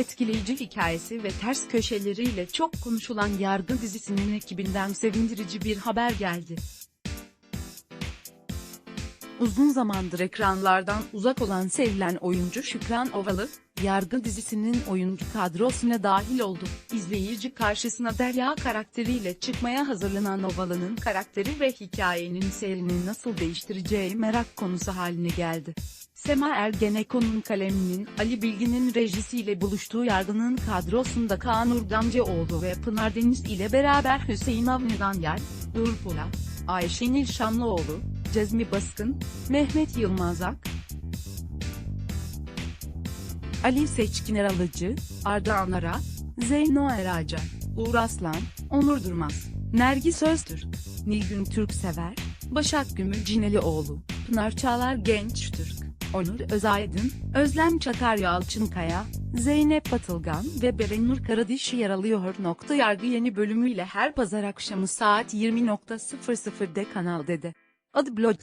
etkileyici hikayesi ve ters köşeleriyle çok konuşulan Yargı dizisinin ekibinden sevindirici bir haber geldi. Uzun zamandır ekranlardan uzak olan sevilen oyuncu Şükran Ovalı, Yargı dizisinin oyuncu kadrosuna dahil oldu. İzleyici karşısına Derya karakteriyle çıkmaya hazırlanan Ovalı'nın karakteri ve hikayenin seyrini nasıl değiştireceği merak konusu haline geldi. Sema Ergenekon'un kaleminin Ali Bilgin'in rejisiyle buluştuğu Yargı'nın kadrosunda Kaan Urgancıoğlu ve Pınar Deniz ile beraber Hüseyin Avni Danyal, Uğur Polat, Ayşenil Şamlıoğlu, Cezmi Baskın, Mehmet Yılmazak, Ali Seçkin Eralıcı, Arda Anara, Zeyno Eraca, Uğur Aslan, Onur Durmaz, Nergis Öztürk, Nilgün Türksever, Başak Gümül Cinelioğlu, Pınar Çağlar Gençtürk, Onur Özaydın, Özlem Çakar Yalçınkaya, Zeynep Batılgan ve Berenur Karadişi yer alıyor. Nokta Yargı yeni bölümüyle her pazar akşamı saat 20.00'de Kanal D'de. Adı Blog.